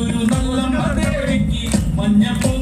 ഒരു നല്ല മഞ്ഞപ്പോ